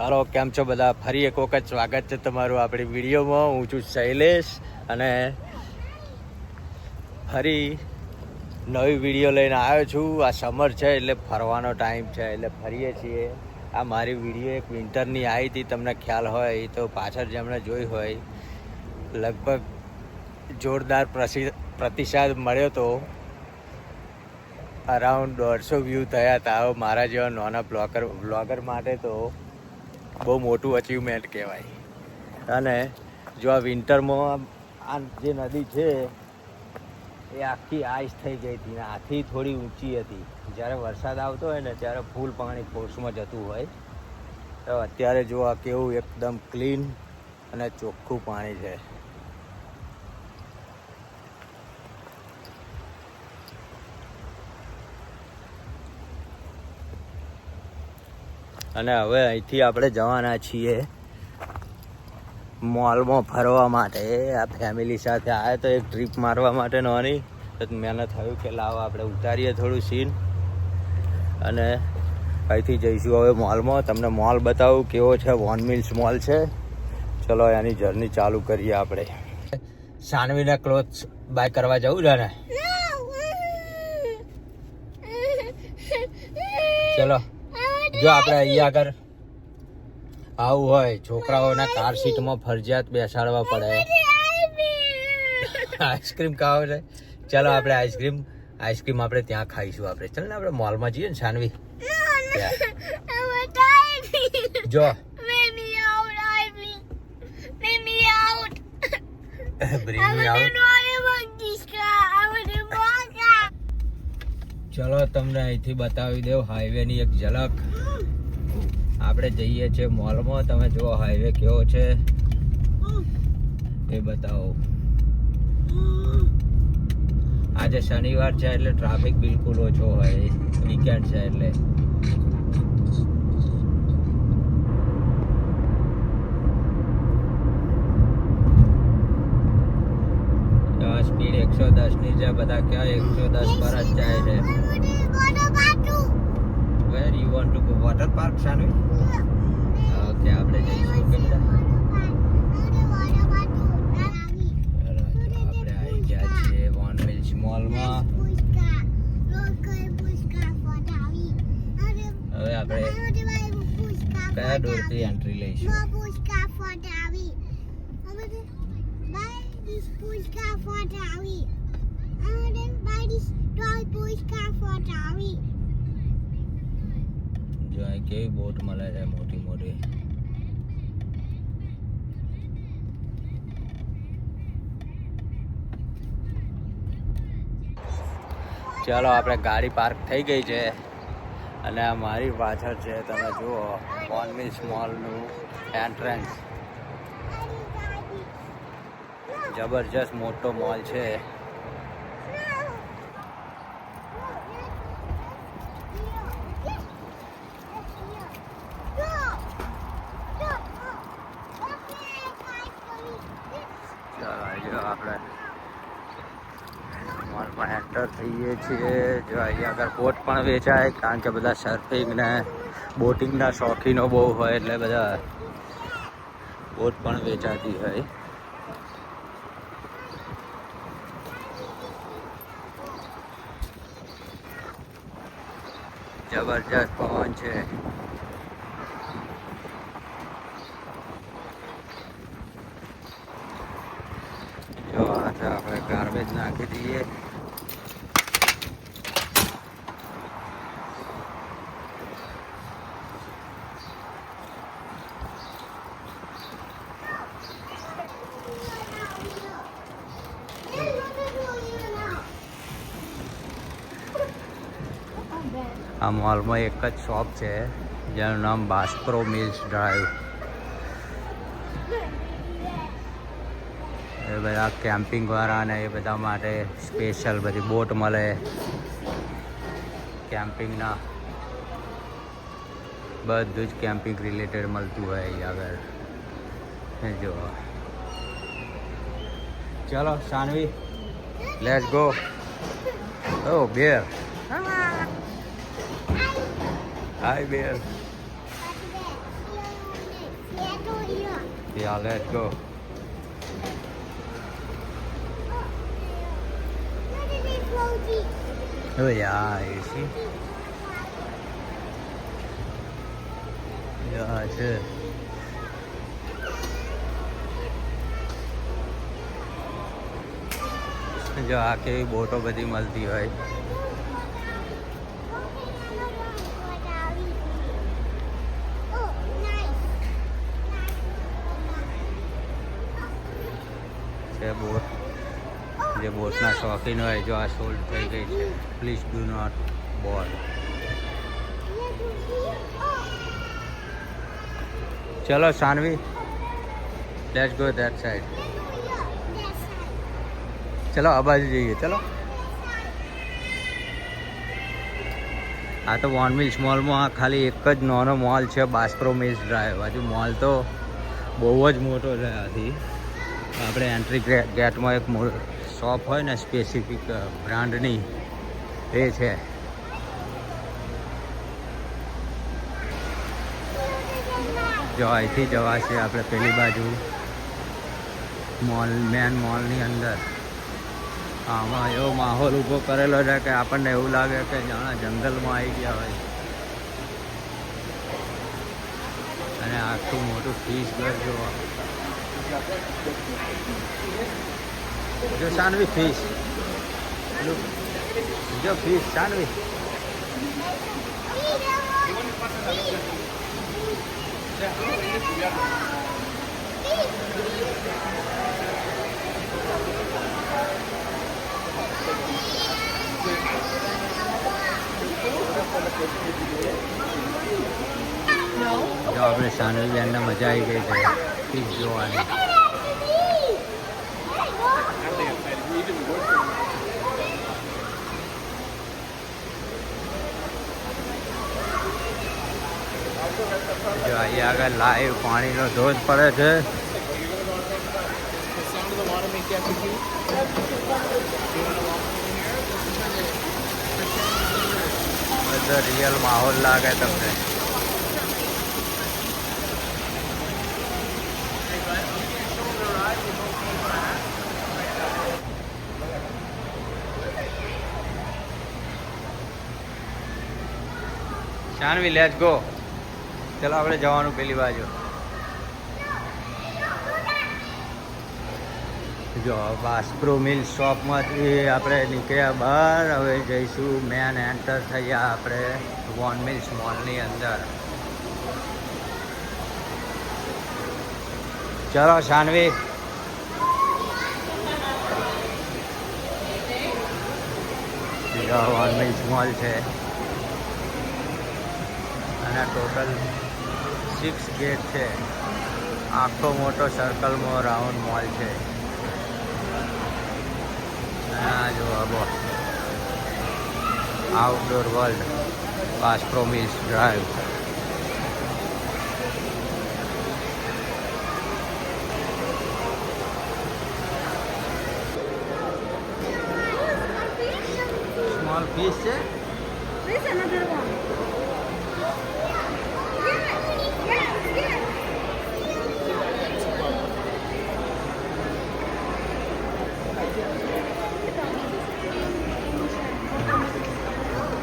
હાલો કેમ છો બધા? ફરી એક વખત સ્વાગત છે તમારું આપણી વિડીયોમાં. હું છું શૈલેષ અને ફરી નવી વીડિયો લઈને આવ્યો છું. આ સમર છે એટલે ફરવાનો ટાઈમ છે, એટલે ફરીએ છીએ. આ મારી વીડિયો એક વિન્ટરની આવી હતી, તમને ખ્યાલ હોય, એ તો પાછળ જેમણે જોઈ હોય. લગભગ જોરદાર પ્રતિસાદ મળ્યો તો અરાઉન્ડ દોઢસો વ્યૂ થયા હતા. મારા જેવા નાના બ્લોગર બ્લોગર માટે તો બહુ મોટું અચીવમેન્ટ કહેવાય. અને જો આ વિન્ટરમાં આ જે નદી છે, એ આખી આઈસ થઈ ગઈ હતી ને આથી થોડી ઊંચી હતી. જ્યારે વરસાદ આવતો હોય ને ત્યારે ફૂલ પાણી ફોર્સમાં જતું હોય. તો અત્યારે જો આ કેવું એકદમ ક્લીન અને ચોખ્ખું પાણી છે. અને હવે અહીંથી આપણે જવાના છીએ મોલમાં ફરવા માટે. આ ફેમિલી સાથે આવ્યા તો એક ટ્રીપ મારવા માટે નાની તો મને થયું કે લાવો આપણે ઉતારીએ થોડું સીન અને અહીંથી જઈશું હવે મોલમાં. તમને મોલ બતાવું કેવો છે. વોન મિલ્સ મોલ છે. ચલો એની જર્ની ચાલુ કરીએ આપણે. સાનવીના ક્લોથ્સ બાય કરવા જવું છે ને? ચલો. જો આપણે અહીંયા આગળ આવું હોય છોકરાઓના કાર સીટમાં ફરજિયાત બેસાડવા પડે. આઈસ્ક્રીમ ખાવો છે. ચાલો આપણે આઈસ્ક્રીમ આઈસ્ક્રીમ આપણે ત્યાં ખાઈશું આપણે. ચાલ ને આપણે મોલમાં જઈએ ને સાનવી? જો. ચલો તમને અહીંથી બતાવી દેવ હાઈવે ની એક ઝલક. આપણે જઈએ છીએ મોલમાં તમે જુઓ હાઈવે કેવો છે. એ બતાવો. આજે શનિવાર છે એટલે ટ્રાફિક બિલકુલ ઓછો હોય. વીકેન્ડ છે એટલે. સ્પીડ એકસો દસની છે બધા ક્યાં એકસો દસ પર જ જાય છે. Where you want to go water park Saanvi okay આપણે જઈશું ચલો, આપણે આવી ગયા છીએ વોન મિલ્સ મોલમાં. હવે આપણે કયા કેવી બોટ મળે છે મોટી મોટી. ચાલો, આપણે ગાડી પાર્ક થઈ ગઈ છે. અને આ મારી પાછળ છે, તમે જુઓ મિલ્સ મોલનું એન્ટ્રન્સ જબરજસ્ત મોટો મોલ છે ચાલો જો આપણે મોલમાં એન્ટર થઈએ છીએ. જો અહીંયા આગળ બોટ પણ વેચાય, કારણ કે બધા સર્ફિંગ ને બોટિંગના શોખીનો બહુ હોય એટલે બધા બોટ પણ વેચાતી હોય. જબરજસ્ત પવન છે. જો આ તો આપણે ગાર્બેજ નાખી દઈએ. આ મોલમાં એક જ શોપ છે, જેનું નામ બાસ્પ્રો મિલ્સ ડ્રાઈવ એ બધા કેમ્પિંગવાળાને એ બધા માટે સ્પેશિયલ બધી બોટ મળે. કેમ્પિંગના બધું જ કેમ્પિંગ રિલેટેડ મળતું હોય અહીં આગળ. જો. ચલો, Saanvi let's go oh bear hi bare Yeah, let's go. Oh yeah, you see? Yeah, છે જો આ કેવી બોટો બધી મળતી હોય શોખીન હોય જો આ સોલ્ડ થઈ ગઈ છે. પ્લીઝ ડુ નોટ બોલ ચલો, Saanvi. Let's go that side ચલો, આ બાજુ જઈએ, ચલો. આ તો વોન મિલ્સ મોલમાં ખાલી એક જ નાનો મોલ છે બાસ્પ્રો મિલ્સ ડ્રાઈવ હજુ મોલ તો બહુ જ મોટો છે આથી. આપણે એન્ટ્રી ગેટમાં એક શોપ હોય ને સ્પેસિફિક બ્રાન્ડની એ છે. જો અહીંથી જવાશે આપણે પેલી બાજુ. મોલ મેન મોલની અંદર. આમાં એવો માહોલ ઊભો કરેલો છે કે આપણને એવું લાગે કે જાણે જંગલમાં આવી ગયા હોય. અને આખું મોટું ફીસ ઘર જોવા. જો સાનવી ફીશ જો ફીશ સાનવી જો આપણે સાનવી બેનને મજા આવી ગઈ છે. ફીશ જોવાની જો અહીંયા આગળ લાઈવ પાણીનો ધોધ પડે છે. રિયલ માહોલ લાગે તમને. શાનવી લેટ્સ ગો ચલો, આપણે જવાનું પેલી બાજુ. જો બાસ્પ્રો મિલ શોપમાંથી આપણે નીકળ્યા બહાર. હવે જઈશું મેન એન્ટર થયા આપણે વોન મિલ્સ મોલની અંદર. ચલો સાનવી વોન મિલ્સ મોલ છે. અને ટોટલ સિક્સ ગેટ છે. આખો મોટો સર્કલમાં રાઉન્ડ મોલ છે. આ જો આબો outdoor world pass promise drive small fees છે?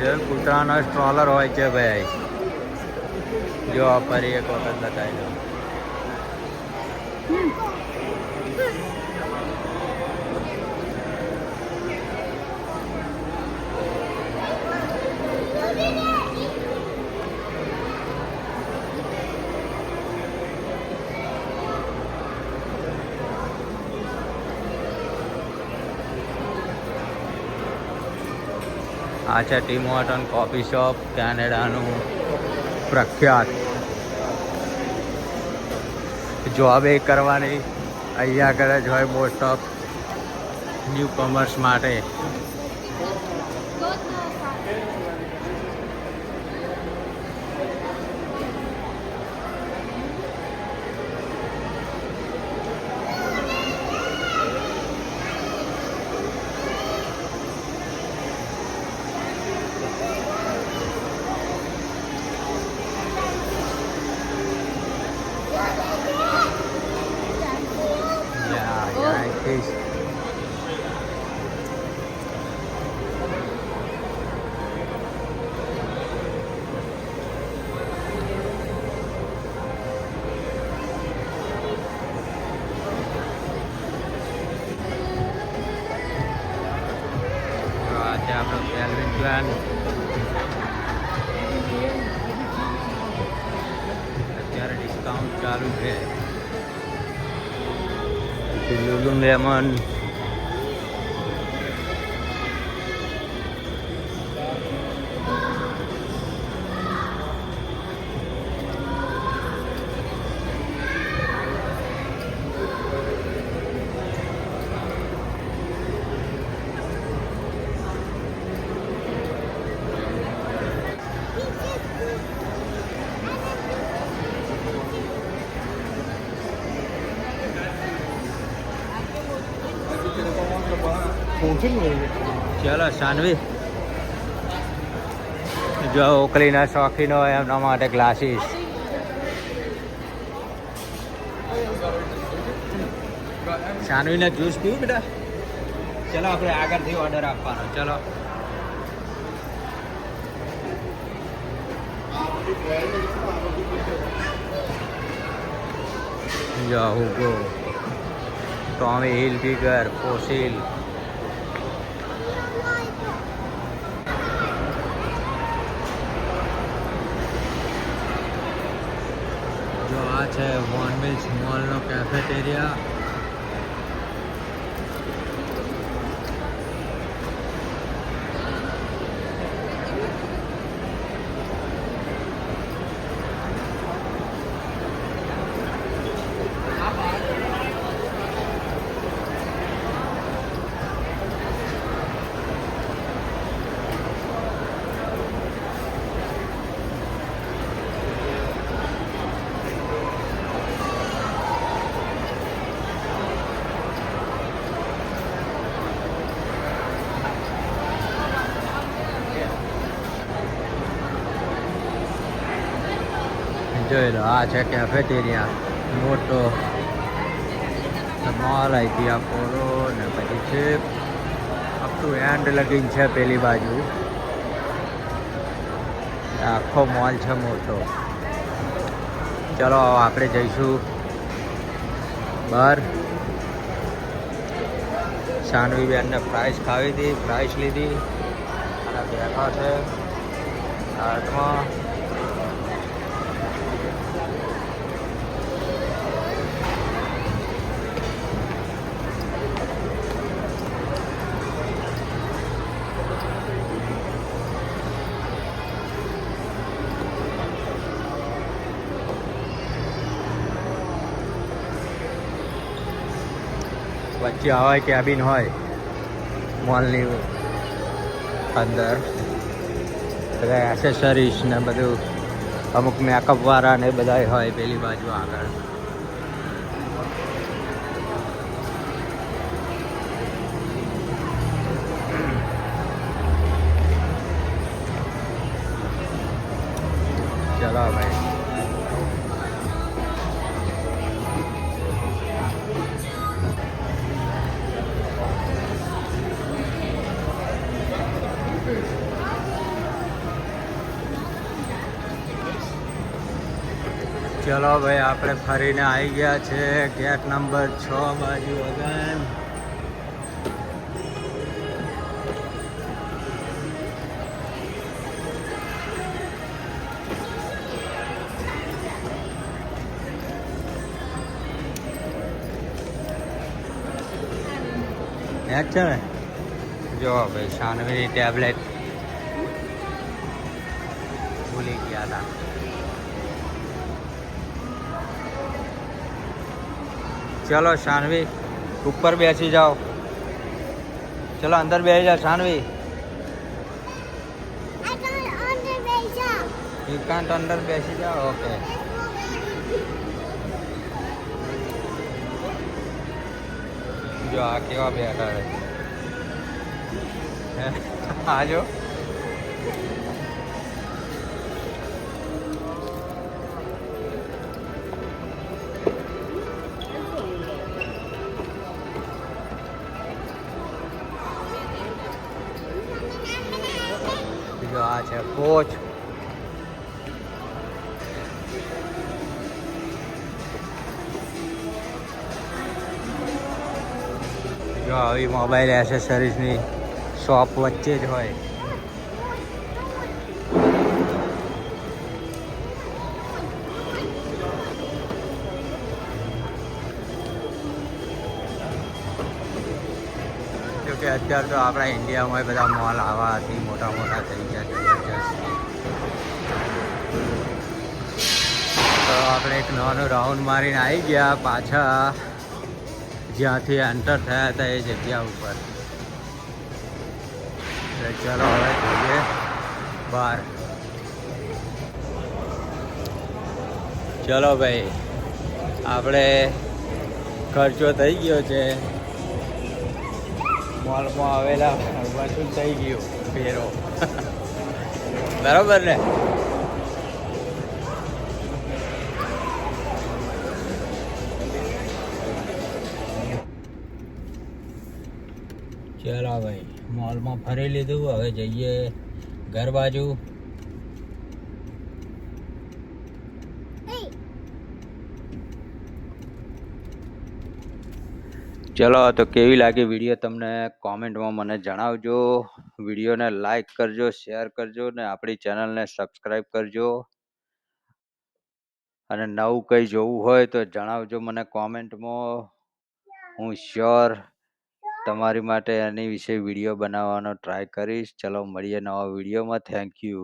જે કૂતરાનો સ્ટ્રોલર હોય છે ભાઈ. જો ફરી એક વખત બતાવી દો આ છે ટીમ હોટન કોફી શોપ, કેનેડાનું પ્રખ્યાત. જોબ એ કરવાની અહીંયા કરે જ હોય મોસ્ટ ઓફ ન્યૂ કોમર્સ માટે. peace. લેમન ચલો, સાનવી. જો ઓકલીના શોખીનો હોય એમના માટે ગ્લાસીસ સાનવીને જ્યુસ પીવું બેટા? ચલો, આપણે આગળથી ઓર્ડર આપવાનો. ચલો. જો Hugo Tommy Hilfiger Fossil જો આ છે મિલ્સ મોલનો કેફેટેરિયા જોઈ આ છે કેફેટેરિયા મોટો. મોલ આવી ગયા પોલો ને પછી છે અપ ટુ એન્ડ લગીન છે પેલી બાજુ. આખો મોલ છે મોટો. ચલો આપણે જઈશું બહાર. સાનવી બેનને પ્રાઇસ ખાવી હતી પ્રાઇસ લીધી. અને બેઠા છે. હાથમાં વચ્ચે હવાઈ કેબિન હોય. મોલની અંદર. બધા એસેસરીઝ ને બધું. અમુક મેકઅપ વાળા ને બધા હોય પેલી બાજુ આગળ. ચલો ભાઈ, આપણે ફરીને આવી ગયા છે. ગેટ નંબર છ બાજુ અગન. યાદ છે જો ભાઈ શાનવીની ટેબ્લેટ. ભૂલી ગયા હતા. ચલો, શાનવી, ઉપર બેસી જાઓ. ચલો, અંદર બેસી જાઓ, Shanvi. I can't under Beja. You can't અંદર બેસી જાઓ ઓકે જો, આ કેવા બેઠા છે. આ કોચ જો, આવી મોબાઈલ એસેસરીઝની શોપ વચ્ચે જ હોય. જોકે અત્યારે તો આપણા ઇન્ડિયામાં બધા મોલ આવા હતી મોટા મોટા થઈ ગયા આપણે એક નાનો રાઉન્ડ મારીને આવી ગયા પાછા. જ્યાંથી એન્ટર થયા હતા એ જગ્યા ઉપર. ચલો હવે જોઈએ બહાર. ચલો ભાઈ, આપણે ખર્ચો થઈ ગયો છે. મોલમાં આવેલા વસૂલ થઈ ગયું ફેરો બરાબર ને? ચલો ભાઈ, મોલમાં ફરી લીધું, હવે જઈએ ઘર બાજુ. ચલો, તો કેવી લાગી વીડિયો તમને કોમેન્ટમાં મને જણાવજો. વિડીયોને લાઈક કરજો, શેર કરજો ને આપણી ચેનલને સબસ્ક્રાઈબ કરજો. અને નવું કંઈ જોવું હોય તો જણાવજો મને કોમેન્ટમાં. હું શ્યોર તમારી માટે એની વિશે વીડિયો બનાવવાનો ટ્રાય કરીશ. ચલો મળીએ નવા વિડીયોમાં થેન્ક યુ